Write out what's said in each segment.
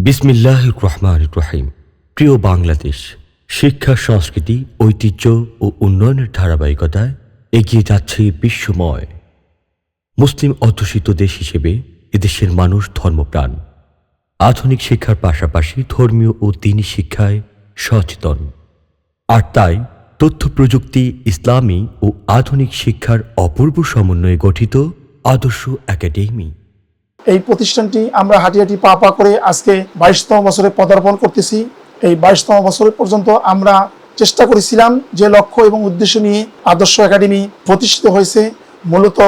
বিসমিল্লাহ রহমান রহিম। প্রিয় বাংলাদেশ, শিক্ষা, সংস্কৃতি, ঐতিহ্য ও উন্নয়নের ধারাবাহিকতায় এগিয়ে যাচ্ছে বিশ্বময়। মুসলিম অধ্যুষিত দেশ হিসেবে এদেশের মানুষ ধর্মপ্রাণ। আধুনিক শিক্ষার পাশাপাশি ধর্মীয় ও দিনী শিক্ষায় সচেতন। আর তাই তথ্য প্রযুক্তি, ইসলামী ও আধুনিক শিক্ষার অপূর্ব সমন্বয়ে গঠিত আদর্শ একাডেমি। এই প্রতিষ্ঠানটি আমরা হাঁটি হাঁটি পা পা করে আজকে বাইশতম বছরে পদার্পণ করতেছি। এই বাইশতম বছর পর্যন্ত আমরা চেষ্টা করেছিলাম যে লক্ষ্য এবং উদ্দেশ্য নিয়ে আদর্শ একাডেমি প্রতিষ্ঠিত হয়েছে। মূলত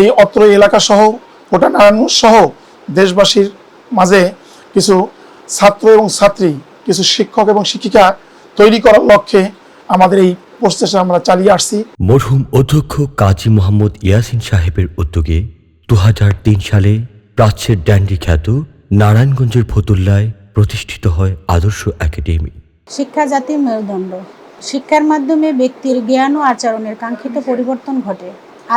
এই অত্র এলাকা সহ গোটা নারায়ণগঞ্জ সহ দেশবাসীর মাঝে কিছু ছাত্র এবং ছাত্রী, কিছু শিক্ষক এবং শিক্ষিকা তৈরি করার লক্ষ্যে আমাদের এই প্রচেষ্টা আমরা চালিয়ে আসছি। মরহুম অধ্যক্ষ কাজী মোহাম্মদ ইয়াসিন সাহেবের উদ্যোগে দু হাজার তিন সালে প্রাচ্যের ড্যান্ডি খ্যাত নারায়ণগঞ্জের ফতুল্লায় প্রতিষ্ঠিত হয় আদর্শ একাডেমি। শিক্ষা জাতির মেরুদণ্ড। শিক্ষার মাধ্যমে ব্যক্তির জ্ঞান ও আচরণের কাঙ্ক্ষিত পরিবর্তন ঘটে।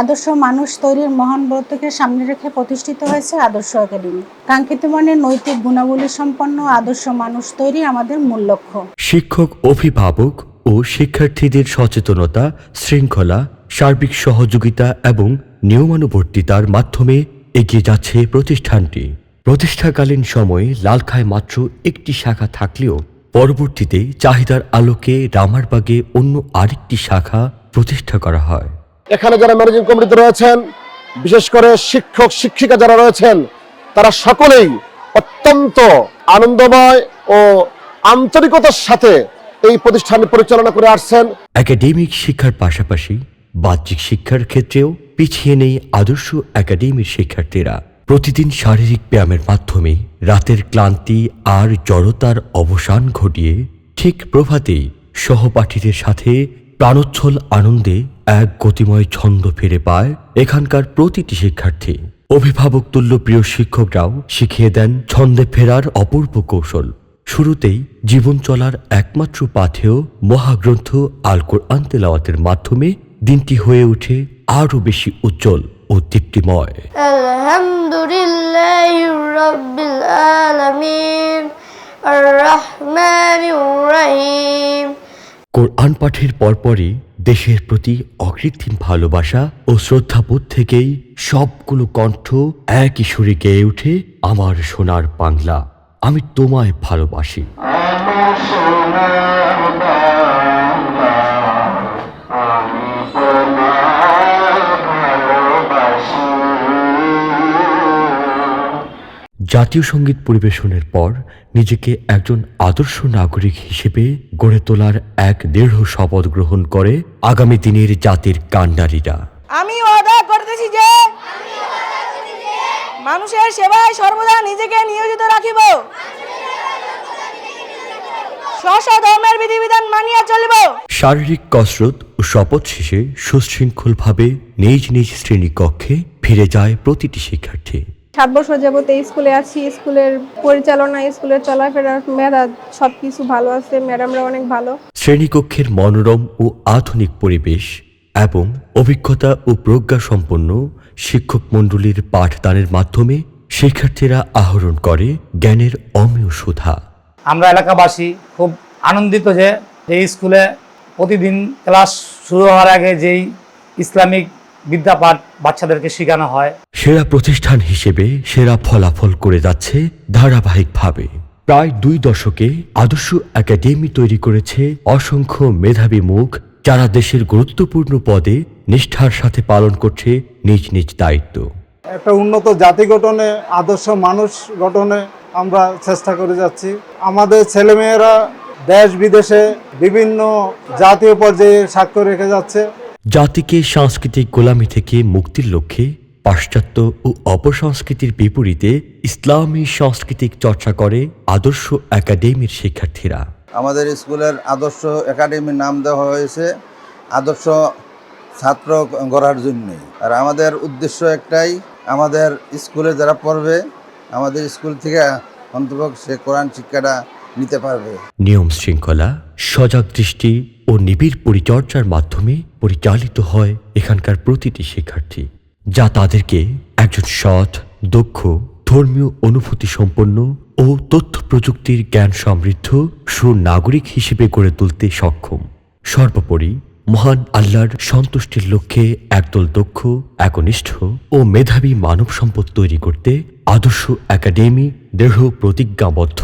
আদর্শ মানুষ তৈরির মহান ব্রতকে সামনে রেখে প্রতিষ্ঠিত হয়েছে আদর্শ একাডেমি। কাঙ্ক্ষিত মানের নৈতিক গুণাবলী সম্পন্ন আদর্শ মানুষ তৈরি আমাদের মূল লক্ষ্য। শিক্ষক অভিভাবক ও শিক্ষার্থীদের সচেতনতা শৃঙ্খলা সার্বিক সহযোগিতা এবং নিয়মানুবর্তিতার মাধ্যমে এগিয়ে যাচ্ছে প্রতিষ্ঠানটি। প্রতিষ্ঠাকালীন সময়ে লালখায় মাত্র একটি শাখা থাকলেও পরবর্তীতে চাহিদার আলোকে রামারবাগে অন্য আরেকটি শাখা প্রতিষ্ঠা করা হয়। এখানে যারা ম্যানেজিং কমিটিতে রয়েছেন বিশেষ করে শিক্ষক শিক্ষিকা যারা রয়েছেন তারা সকলেই অত্যন্ত আনন্দময় ও আন্তরিকতার সাথে এই প্রতিষ্ঠান পরিচালনা করে আসছেন। একাডেমিক শিক্ষার পাশাপাশি বাহ্যিক শিক্ষার ক্ষেত্রেও পিছিয়ে নেই আদর্শ একাডেমির শিক্ষার্থীরা। প্রতিদিন শারীরিক ব্যায়ামের মাধ্যমে রাতের ক্লান্তি আর জড়তার অবসান ঘটিয়ে ঠিক প্রভাতেই সহপাঠীদের সাথে প্রাণোচ্ছল আনন্দে এক গতিময় ছন্দ ফিরে পায় এখানকার প্রতিটি শিক্ষার্থী। অভিভাবক তুল্য প্রিয় শিক্ষকরাও শিখিয়ে দেন ছন্দে ফেরার অপূর্ব কৌশল। শুরুতেই জীবন চলার একমাত্র পাথেয় মহাগ্রন্থ আল কোরআন তেলাওয়াতের মাধ্যমে দিনটি হয়ে ওঠে আরও বেশি উজ্জ্বল ও তৃপ্তিময় কোরআন পাঠের পরপরই দেশের প্রতি অকৃত্রিম ভালোবাসা ও শ্রদ্ধাবোধ থেকেই সবগুলো কণ্ঠ একই সুরে গেয়ে ওঠে আমার সোনার বাংলা। আমি তোমায় ভালোবাসি। আমার সোনার জাতীয় সংগীত পরিবেশনের পর নিজেকে একজন আদর্শ নাগরিক হিসেবে গড়ে তোলার এক দৃঢ় শপথ গ্রহণ করে আগামী দিনের জাতির কাণ্ডারীরা আমি ওয়াদা করতেছি যে মানুষের সেবায় সর্বদা নিজেকে নিয়োজিত রাখিব। ধর্মের বিধিবিধান মানিয়া চলিব। শারীরিক কসরত ও শপথ শেষে সুশৃঙ্খলভাবে নিজ নিজ শ্রেণীকক্ষে ফিরে যায় প্রতিটি শিক্ষার্থী। সাত বছর যাবত এই স্কুলে আছি স্কুলের পরিচালনা স্কুলের চলাফেরার মেধা সব কিছু ভালো আছে ম্যাডামরা অনেক ভালো। শ্রেণীকক্ষের মনোরম ও আধুনিক পরিবেশ এবং অভিজ্ঞতা ও প্রজ্ঞা সম্পন্ন শিক্ষক মণ্ডলীর পাঠদানের মাধ্যমে শিক্ষার্থীরা আহরণ করে জ্ঞানের অমীয় সুধা। আমরা এলাকাবাসী খুব আনন্দিত যে এই স্কুলে প্রতিদিন ক্লাস শুরু হওয়ার আগে যেই ইসলামিক বিদ্যাপাঠ বাচ্চাদেরকে শেখানো হয়। সেরা প্রতিষ্ঠান হিসেবে সেরা ফলাফল করে যাচ্ছে ধারাবাহিকভাবে। প্রায় দুই দশকে আদর্শ একাডেমি তৈরি করেছে অসংখ্য মেধাবী মুখ যারা দেশের গুরুত্বপূর্ণ পদে নিষ্ঠার সাথে পালন করছে নিজ নিজ দায়িত্ব। একটা উন্নত জাতি গঠনে আদর্শ মানুষ গঠনে আমরা চেষ্টা করে যাচ্ছি। আমাদের ছেলেমেয়েরা দেশ বিদেশে বিভিন্ন জাতীয় পর্যায়ে সাক্ষ্য রেখে যাচ্ছে। জাতিকে সাংস্কৃতিক গোলামি থেকে মুক্তির লক্ষ্যে পাশ্চাত্য ও অপসংস্কৃতির বিপরীতে ইসলামী সাংস্কৃতিক চর্চা করে আদর্শ একাডেমির শিক্ষার্থীরা। আমাদের স্কুলের আদর্শ একাডেমির নাম দেওয়া হয়েছে আদর্শ ছাত্র গড়ার জন্যই আর আমাদের উদ্দেশ্য একটাই আমাদের স্কুলে যারা পড়বে আমাদের স্কুল থেকে অন্তপক সে কোরআন শিক্ষাটা নিতে পারবে। নিয়ম শৃঙ্খলা সজাগ দৃষ্টি ও নিবিড় পরিচর্যার মাধ্যমে পরিচালিত হয় এখানকার প্রতিটি শিক্ষার্থী, যা তাদেরকে একজন সৎ, দক্ষ, ধর্মীয় অনুভূতি সম্পন্ন ও তথ্য প্রযুক্তির জ্ঞান সমৃদ্ধ সুনাগরিক হিসেবে গড়ে তুলতে সক্ষম। সর্বোপরি, মহান আল্লাহর সন্তুষ্টির লক্ষ্যে একদল দক্ষ, একনিষ্ঠ ও মেধাবী মানব সম্পদ তৈরি করতে আদর্শ একাডেমি দৃঢ় প্রতিজ্ঞাবদ্ধ।